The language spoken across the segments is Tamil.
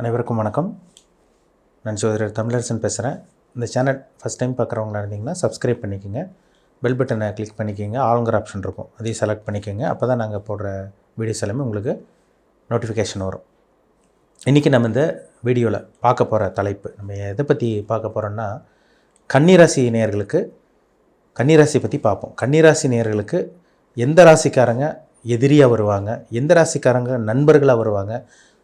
அனைவருக்கும் வணக்கம். நான் சோதரர் தமிழரசன் பேசுகிறேன் இந்த சேனல் ஃபஸ்ட் டைம் பார்க்குறவங்களா இருந்தீங்கன்னா சப்ஸ்கிரைப் பண்ணிக்கோங்க. பெல் பட்டனை கிளிக் பண்ணிக்கோங்க. ஆளுங்கிற ஆப்ஷன் இருக்கும். அதையும் செலக்ட் பண்ணிக்கோங்க. அப்போ தான் நாங்கள் போடுற வீடியோஸ் எல்லாமே உங்களுக்கு நோட்டிஃபிகேஷன் வரும். இன்றைக்கி நம்ம இந்த வீடியோவில் பார்க்க போகிற தலைப்பு நம்ம எதை பற்றி பார்க்க போகிறோன்னா கன்னிராசி நேயர்களுக்கு கன்னிராசி பற்றி பார்ப்போம். கன்னிராசி நேயர்களுக்கு எந்த ராசிக்காரங்க எதிரியாக வருவாங்க? எந்த ராசிக்காரங்க நண்பர்களாக வருவாங்க?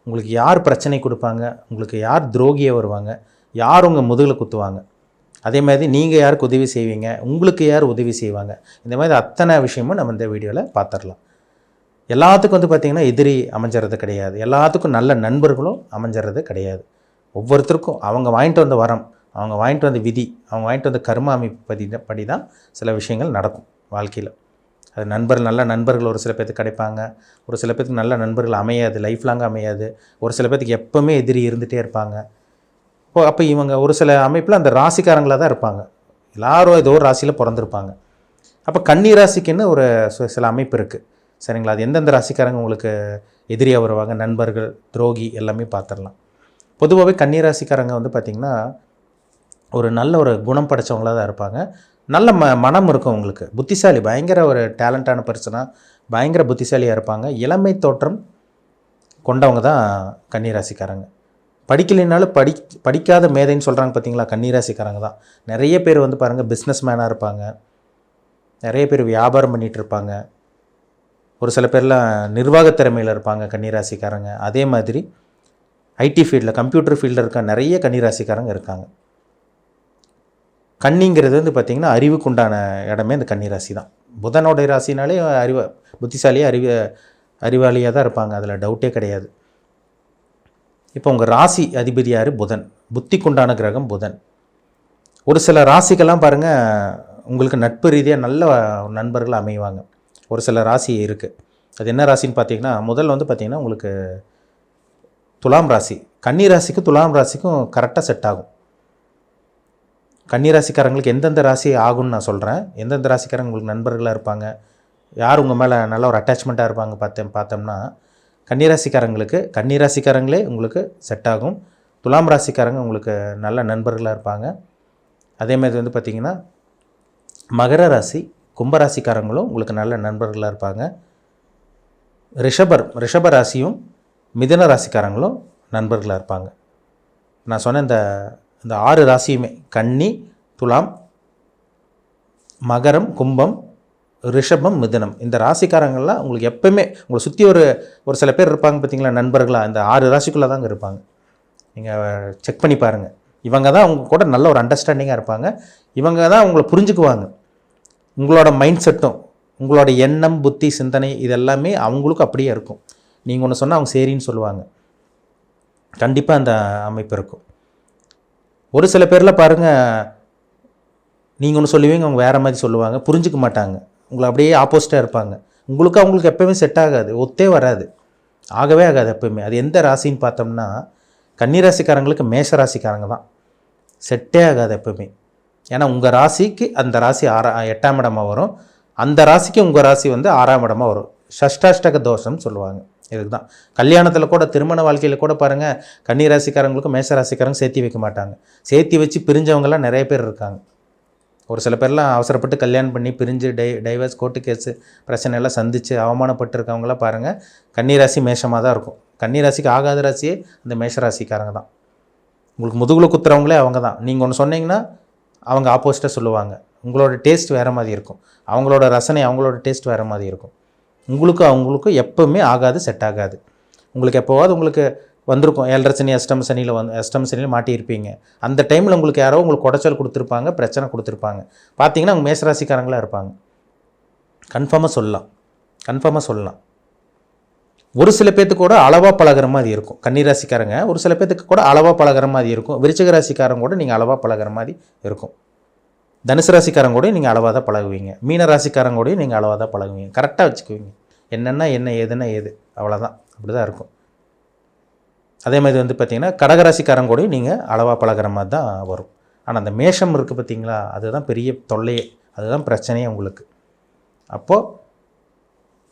உங்களுக்கு யார் பிரச்சனை கொடுப்பாங்க? உங்களுக்கு யார் துரோகியாக வருவாங்க? யார் உங்கள் முதுகில் குத்துவாங்க? அதே மாதிரி நீங்கள் யாருக்கு உதவி செய்வீங்க? உங்களுக்கு யார் உதவி செய்வாங்க? இந்த மாதிரி அத்தனை விஷயமும் நம்ம இந்த வீடியோவில் பார்த்துடலாம் எல்லாத்துக்கும் வந்து பார்த்திங்கன்னா எதிரி அமைஞ்சிறது கிடையாது. எல்லாத்துக்கும் நல்ல நண்பர்களும் அமைஞ்சிறது கிடையாது. ஒவ்வொருத்தருக்கும் அவங்க வாங்கிட்டு வந்த வரம் அவங்க வாங்கிட்டு வந்த விதி அவங்க வாங்கிட்டு வந்த கர்ம அமைப்பு படி படி தான் சில விஷயங்கள் நடக்கும் வாழ்க்கையில். அது நண்பர் நல்ல நண்பர்கள் ஒரு சில பேர்த்துக்கு கிடைப்பாங்க. ஒரு சில பேர்த்துக்கு நல்ல நண்பர்கள் அமையாது லைஃப் லாங் அமையாது. ஒரு சில பேர்த்துக்கு எப்போவுமே எதிரி இருந்துகிட்டே இருப்பாங்க. இப்போ அப்போ இவங்க ஒரு சில அமைப்பில் அந்த ராசிக்காரங்களாக தான் இருப்பாங்க. எல்லாரும் ஏதோ ஒரு ராசியில் பிறந்திருப்பாங்க. அப்போ கன்னி ராசிக்குன்னு ஒரு சு- சில அமைப்பு இருக்குது சரிங்களா? அது எந்தெந்த ராசிக்காரங்க உங்களுக்கு எதிரியாக வருவாங்க? நண்பர்கள் துரோகி எல்லாமே பார்த்துடலாம் பொதுவாகவே கன்னி ராசிக்காரங்க வந்து பார்த்திங்கன்னா ஒரு நல்ல ஒரு குணம் படைத்தவங்களாக தான் இருப்பாங்க. நல்ல ம மனம் இருக்கும் உங்களுக்கு. புத்திசாலி பயங்கர ஒரு டேலண்டான பர்சனாக பயங்கர புத்திசாலியாக இருப்பாங்க. இளமை தோற்றம் கொண்டவங்க தான் கன்னிராசிக்காரங்க. படிக்கலைனாலும் படி படிக்காத மேதைன்னு சொல்கிறாங்க பார்த்தீங்களா கன்னிராசிக்காரங்க தான். நிறைய பேர் வந்து பாருங்கள் பிஸ்னஸ் மேனாக இருப்பாங்க. நிறைய பேர் வியாபாரம் பண்ணிகிட்டு இருப்பாங்க. ஒரு சில பேர்லாம் நிர்வாகத் திறமையில் இருப்பாங்க கன்னிராசிக்காரங்க. அதே மாதிரி ஐடி ஃபீல்டில் கம்ப்யூட்டர் ஃபீல்டில் இருக்க நிறைய கன்னிராசிக்காரங்க இருக்காங்க. கன்னிங்கிறது வந்து பார்த்திங்கன்னா அறிவுக்குண்டான இடமே இந்த கன்னி ராசி தான். புதனோடைய ராசினாலே அறிவ புத்திசாலியாக அறிவு அறிவாளியாக தான் இருப்பாங்க. அதில் டவுட்டே கிடையாது. இப்போ உங்கள் ராசி அதிபதி யார்? புதன். புத்திக்குண்டான கிரகம் புதன். ஒரு சில ராசிக்கெல்லாம் பாருங்கள் உங்களுக்கு நட்பு ரீதியாக நல்ல நண்பர்கள் அமைவாங்க. ஒரு சில ராசி இருக்குது அது என்ன ராசின்னு பார்த்தீங்கன்னா முதல்ல வந்து பார்த்திங்கன்னா உங்களுக்கு துலாம் ராசி. கன்னி ராசிக்கும் துலாம் ராசிக்கும் கரெக்டாக செட் ஆகும். கன்னிராசிக்காரங்களுக்கு எந்தெந்த ராசி ஆகும்னு நான் சொல்கிறேன் எந்தெந்த ராசிக்காரங்க உங்களுக்கு நண்பர்களாக இருப்பாங்க? யார் உங்கள் மேலே நல்ல ஒரு அட்டாச்மெண்ட்டாக இருப்பாங்க பார்த்தேன் பார்த்தோம்னா கன்னிராசிக்காரங்களுக்கு கன்னிராசிக்காரங்களே உங்களுக்கு செட் ஆகும். துலாம் ராசிக்காரங்க உங்களுக்கு நல்ல நண்பர்களாக இருப்பாங்க. அதே மாதிரி வந்து பார்த்திங்கன்னா மகர ராசி கும்பராசிக்காரங்களும் உங்களுக்கு நல்ல நண்பர்களாக இருப்பாங்க. ரிஷபர் ரிஷப ராசியும் மிதன ராசிக்காரங்களும் நண்பர்களாக இருப்பாங்க. நான் சொன்ன இந்த இந்த ஆறு ராசியுமே கன்னி துலாம் மகரம் கும்பம் ரிஷபம் மிதுனம். இந்த ராசிக்காரங்கள்லாம் உங்களுக்கு எப்பவுமே உங்களை சுற்றி ஒரு ஒரு சில பேர் இருப்பாங்க பார்த்தீங்களா நண்பர்களாக இந்த ஆறு ராசிக்குள்ளே தாங்க இருப்பாங்க. நீங்கள் செக் பண்ணி பாருங்கள் இவங்க தான் அவங்க கூட நல்ல ஒரு அண்டர்ஸ்டாண்டிங்காக இருப்பாங்க. இவங்க தான் உங்களை புரிஞ்சுக்குவாங்க. உங்களோட மைண்ட் செட்டும் உங்களோட எண்ணம் புத்தி சிந்தனை இதெல்லாமே அவங்களுக்கும் அப்படியே இருக்கும். நீங்கள் ஒன்று சொன்னால் அவங்க சரின்னு சொல்லுவாங்க. கண்டிப்பாக அந்த அமைப்பு இருக்கும். ஒரு சில பேரில் பாருங்கள் நீங்கள் ஒன்று சொல்லுவீங்க அவங்க வேறு மாதிரி சொல்லுவாங்க புரிஞ்சுக்க மாட்டாங்க. உங்களை அப்படியே ஆப்போசிட்டாக இருப்பாங்க. உங்களுக்கு அவங்களுக்கு எப்போயுமே செட் ஆகாது ஒத்தே வராது. ஆகவே ஆகாது எப்போவுமே அது எந்த ராசின்னு பார்த்தோம்னா கன்னிராசிக்காரங்களுக்கு மேஷ ராசிக்காரங்க தான் செட்டே ஆகாது எப்போவுமே ஏன்னா உங்கள் ராசிக்கு அந்த ராசி ஆறா எட்டாம் இடமாக வரும். அந்த ராசிக்கு உங்கள் ராசி வந்து ஆறாம் இடமாக வரும். ஷஷ்டாஷ்டக தோஷம்னு சொல்லுவாங்க. இதுக்கு தான் கல்யாணத்தில் கூட திருமண வாழ்க்கையில் கூட பாருங்கள் கன்னிராசிக்காரங்களுக்கும் மேச ராசிக்காரங்க சேர்த்தி வைக்க மாட்டாங்க. சேர்த்தி வச்சு பிரிஞ்சவங்கலாம் நிறைய பேர் இருக்காங்க. ஒரு சில பேர்லாம் அவசரப்பட்டு கல்யாணம் பண்ணி பிரிஞ்சு டை டைவர்ஸ் கோர்ட்டு கேஸு பிரச்சனை எல்லாம் சந்தித்து அவமானப்பட்டிருக்கவங்களாம் பாருங்கள் கன்னிராசி மேஷமாக தான் இருக்கும். கன்னிராசிக்கு ஆகாத ராசியே அந்த மேஷ ராசிக்காரங்க தான். உங்களுக்கு முதுகில் குத்துறவங்களே அவங்க தான். நீங்கள் ஒன்று சொன்னீங்கன்னா அவங்க ஆப்போசிட்டாக சொல்லுவாங்க. உங்களோட டேஸ்ட் வேறு மாதிரி இருக்கும். அவங்களோட ரசனை அவங்களோட டேஸ்ட் வேறு மாதிரி இருக்கும். உங்களுக்கும் அவங்களுக்கும் எப்போவுமே ஆகாது செட் ஆகாது. உங்களுக்கு எப்போவாவது உங்களுக்கு வந்திருக்கும் ஏழரை சனி அஷ்டம சனியில் வந்து அஷ்டம சனியில் மாட்டியிருப்பீங்க. அந்த டைமில் உங்களுக்கு யாரோ உங்களுக்கு குடைச்சல் கொடுத்துருப்பாங்க பிரச்சனை கொடுத்துருப்பாங்க. பார்த்தீங்கன்னா அவங்க மேசராசிக்காரங்களாக இருப்பாங்க. கன்ஃபார்மாக சொல்லலாம். கன்ஃபார்மாக சொல்லலாம். ஒரு சில பேர்த்துக்கு கூட அளவாக பழகுற மாதிரி இருக்கும். கன்னிராசிக்காரங்க ஒரு சில பேர்த்துக்கு கூட அளவாக பழகுற மாதிரி இருக்கும். விருச்சிக ராசிக்காரங்க கூட நீங்கள் அளவாக பழகுற மாதிரி இருக்கும். தனுசு ராசிக்காரங்க கூட நீங்கள் அளவாக தான் பழகுவீங்க. மீன ராசிக்காரங்க கூட நீங்கள் அளவாக தான் பழகுவீங்க. கரெக்டாக வச்சுக்குவீங்க. என்னென்னா என்ன ஏதுன்னா ஏது. அவ்வளோதான் அப்படி தான் இருக்கும். அதே மாதிரி வந்து பார்த்திங்கன்னா கடகராசிக்காரங்க கூடயும் நீங்கள் அளவாக பழகுற மாதிரி தான் வரும். ஆனால் அந்த மேஷம் இருக்குது பார்த்தீங்களா அதுதான் பெரிய தொல்லையே. அதுதான் பிரச்சனையே உங்களுக்கு. அப்போது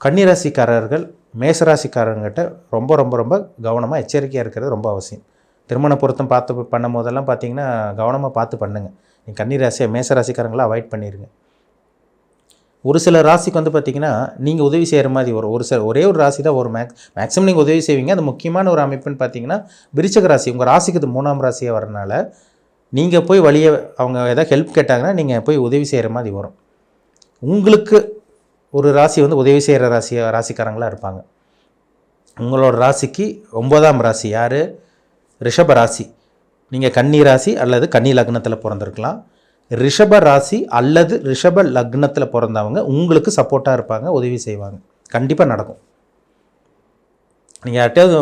கன்னிராசிக்காரர்கள் மேசராசிக்காரங்கிட்ட ரொம்ப ரொம்ப ரொம்ப கவனமாக எச்சரிக்கையாக இருக்கிறது ரொம்ப அவசியம். திருமண பொருத்தம் பார்த்து பண்ணும் போதெல்லாம் பார்த்தீங்கன்னா கவனமாக பார்த்து பண்ணுங்கள் நீங்கள் கன்னி ராசியை மேச ராசிக்காரங்களாக அவாய்ட் பண்ணிடுங்க ஒரு சில ராசிக்கு வந்து பார்த்தீங்கன்னா நீங்கள் உதவி செய்கிற மாதிரி வரும் ஒரு சில ஒரே ஒரு ராசி தான் ஒரு மேக்ஸ் மேக்ஸிமம் நீங்கள் உதவி செய்வீங்க. அது முக்கியமான ஒரு அமைப்புன்னு பார்த்தீங்கன்னா விருச்சக ராசி. உங்கள் ராசிக்கு இது மூணாம் ராசியாக வரனால நீங்கள் போய் வழியை அவங்க ஏதாவது ஹெல்ப் கேட்டாங்கன்னா நீங்கள் போய் உதவி செய்கிற மாதிரி வரும். உங்களுக்கு ஒரு ராசி வந்து உதவி செய்கிற ராசி ராசிக்காரங்களாக இருப்பாங்க. உங்களோட ராசிக்கு ஒன்பதாம் ராசி யார்? ரிஷப ராசி. நீங்கள் கன்னி ராசி அல்லது கன்னி லக்னத்தில் பிறந்திருக்கலாம். ரிஷப ராசி அல்லது ரிஷப லக்னத்தில் பிறந்தவங்க உங்களுக்கு சப்போர்ட்டாக இருப்பாங்க உதவி செய்வாங்க. கண்டிப்பாக நடக்கும். நீங்கள் யார்கிட்டயாவது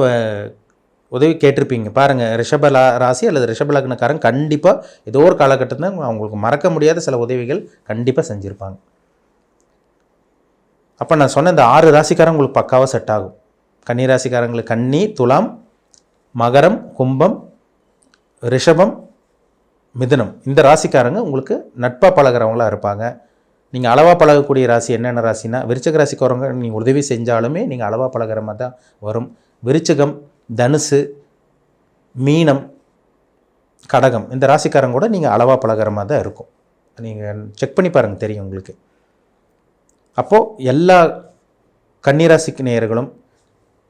உதவி கேட்டிருப்பீங்க. பாருங்கள் ரிஷப லா ராசி அல்லது ரிஷப லக்னக்காரன் கண்டிப்பாக ஏதோ ஒரு காலகட்டத்தில் அவங்களுக்கு மறக்க முடியாத சில உதவிகள் கண்டிப்பாக செஞ்சுருப்பாங்க. அப்போ நான் சொன்ன இந்த ஆறு ராசிக்காரங்க உங்களுக்கு பக்காவாக செட் ஆகும். கன்னி ராசிக்காரங்களுக்கு கன்னி துலாம் மகரம் கும்பம் ரிஷபம் மிதுனம். இந்த ராசிக்காரங்க உங்களுக்கு நட்பாக பழகிறவங்களா இருப்பாங்க. நீங்கள் அளவாக பழகக்கூடிய ராசி என்னென்ன ராசினா விருச்சக ராசிக்காரங்க நீங்கள் உதவி செஞ்சாலுமே நீங்கள் அளவாக பழகிற மாதிரி தான் வரும். விருச்சகம் தனுசு மீனம் கடகம். இந்த ராசிக்காரங்க கூட நீங்கள் அளவாக பழகிற மாதிரி தான் இருக்கும். நீங்கள் செக் பண்ணி பாருங்கள் தெரியும் உங்களுக்கு. அப்போது எல்லா கன்னிராசிக்கு நேயர்களும்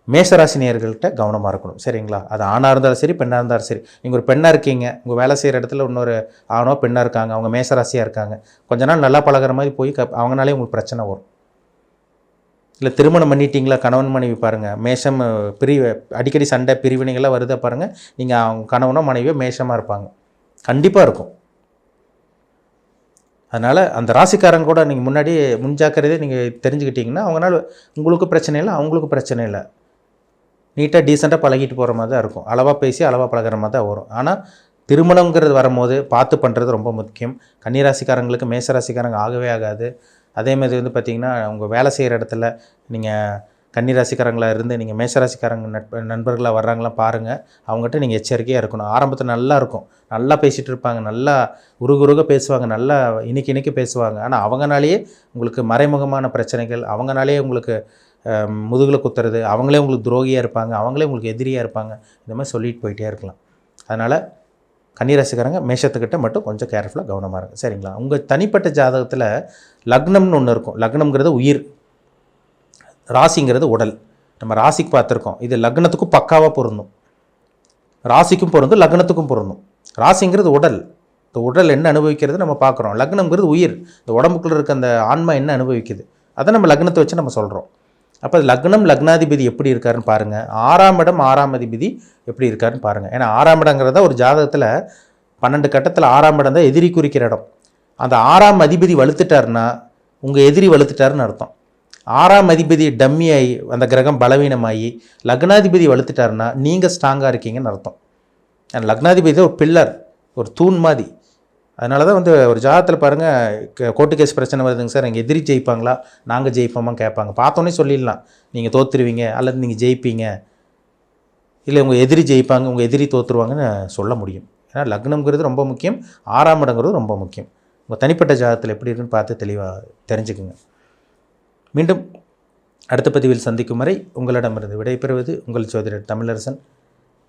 மேசராசி நேயர்கள்ட்ட கவனமாக இருக்கணும். சரிங்களா? அது ஆணாக இருந்தாலும் சரி பெண்ணாக இருந்தாலும் சரி. நீங்கள் ஒரு பெண்ணாக இருக்கீங்க. உங்கள் வேலை செய்கிற இடத்துல இன்னொரு ஆணோ பெண்ணாக இருக்காங்க. அவங்க மேசராசியாக இருக்காங்க. கொஞ்ச நாள் நல்லா பழகுற மாதிரி போய் க அவங்கனாலே உங்களுக்கு பிரச்சனை வரும். இல்லை திருமணம் பண்ணிட்டீங்களா? கணவன் மனைவி பாருங்கள் மேஷம் பிரிவு அடிக்கடி சண்டை பிரிவினைகள்லாம் வருதா பாருங்கள் நீங்கள் அவங்க கணவனோ மனைவியோ மேஷமாக இருப்பாங்க. கண்டிப்பாக இருக்கும். அதனால் அந்த ராசிக்காரங்க கூட நீங்கள் முன்னாடி முன்ஜாக்கிரதையே நீங்கள் தெரிஞ்சுக்கிட்டிங்கன்னா அவங்களால உங்களுக்கு பிரச்சனை இல்லை அவங்களுக்கு பிரச்சனை இல்லை. நீட்டாக டீசெண்டாக பழகிட்டு போகிற மாதிரி தான் இருக்கும். அளவாக பேசி அளவாக பழகுற மாதிரி தான் வரும். ஆனால் திருமணங்கிறது வரும்போது பார்த்து பண்ணுறது ரொம்ப முக்கியம். கன்னிராசிக்காரங்களுக்கு மேசராசிக்காரங்க ஆகவே ஆகாது. அதே மாதிரி வந்து பார்த்திங்கன்னா உங்கள் வேலை செய்கிற இடத்துல நீங்கள் கன்னிராசிக்காரங்களாக இருந்து நீங்கள் மேசராசிக்காரங்க நட்ப நண்பர்களாக வர்றாங்களா பாருங்கள் அவங்ககிட்ட நீங்கள் எச்சரிக்கையாக இருக்கணும். ஆரம்பத்தில் நல்லா இருக்கும். நல்லா பேசிகிட்டு இருப்பாங்க. நல்லா உருகுருக பேசுவாங்க. நல்லா இனிக்கு இனிக்கு பேசுவாங்க. ஆனால் அவங்கனாலேயே உங்களுக்கு மறைமுகமான பிரச்சனைகள் அவங்கனாலேயே உங்களுக்கு முதுகில் குத்துறது அவங்களே உங்களுக்கு துரோகியாக இருப்பாங்க அவங்களே உங்களுக்கு எதிரியாக இருப்பாங்க இந்த மாதிரி சொல்லிட்டு போயிட்டே இருக்கலாம். அதனால் கன்னிராசிக்காரங்க மேஷத்துக்கிட்ட மட்டும் கொஞ்சம் கேர்ஃபுல்லாக கவனமாக இருக்கும் சரிங்களா? உங்கள் தனிப்பட்ட ஜாதகத்தில் லக்னம்னு ஒன்று இருக்கும். லக்னம்ங்கிறது உயிர். ராசிங்கிறது உடல். நம்ம ராசிக்கு பார்த்துருக்கோம். இது லக்னத்துக்கும் பக்காவாக பொருந்தும். ராசிக்கும் பொருந்தும் லக்னத்துக்கும் பொருந்தும். ராசிங்கிறது உடல். இந்த உடல் என்ன அனுபவிக்கிறது நம்ம பார்க்குறோம். லக்னம்ங்கிறது உயிர். இந்த உடம்புக்குள்ளே இருக்க அந்த ஆன்மா என்ன அனுபவிக்குது? அதை நம்ம லக்னத்தை வச்சு நம்ம சொல்கிறோம் அப்போ லக்னம் லக்னாதிபதி எப்படி இருக்காருன்னு பாருங்கள் ஆறாம் இடம் ஆறாம் அதிபதி எப்படி இருக்காருன்னு பாருங்கள் ஏன்னா ஆறாம் இடங்கிறத ஒரு ஜாதகத்தில் பன்னெண்டு கட்டத்தில் ஆறாம் இடம் தான் எதிரி குறிக்கிற இடம். அந்த ஆறாம் அதிபதி வலுத்துட்டாருன்னா உங்கள் எதிரி வலுத்துட்டாருன்னு அர்த்தம். ஆறாம் அதிபதி டம்மி ஆகி அந்த கிரகம் பலவீனமாகி லக்னாதிபதி வலுத்துட்டாருன்னா நீங்கள் ஸ்ட்ராங்காக இருக்கீங்கன்னு அர்த்தம். லக்னாதிபதி தான் ஒரு பில்லர் ஒரு தூண் மாதிரி. அதனால தான் வந்து ஒரு ஜாதகத்தில் பாருங்கள் கோர்ட்டு கேஸ் பிரச்சனை வருதுங்க சார். எங்கள் எதிரி ஜெயிப்பாங்களா? நாங்கள் ஜெயிப்போமா கேட்பாங்க. பார்த்தோன்னே சொல்லிடலாம். நீங்கள் தோத்துருவீங்க அல்லது நீங்கள் ஜெயிப்பீங்க. இல்லை உங்கள் எதிரி ஜெயிப்பாங்க உங்கள் எதிரி தோற்றுருவாங்கன்னு சொல்ல முடியும். ஏன்னா லக்னம்ங்கிறது ரொம்ப முக்கியம். ஆறாம் இடங்கிறது ரொம்ப முக்கியம். உங்கள் தனிப்பட்ட ஜாதகத்தில் எப்படி இருக்குன்னு பார்த்து தெளிவாக தெரிஞ்சுக்குங்க. மீண்டும் அடுத்த பதிவில் சந்திக்கும் வரை உங்களிடமிருந்து விடைபெறுவது உங்கள் சோதரர் தமிழரசன்.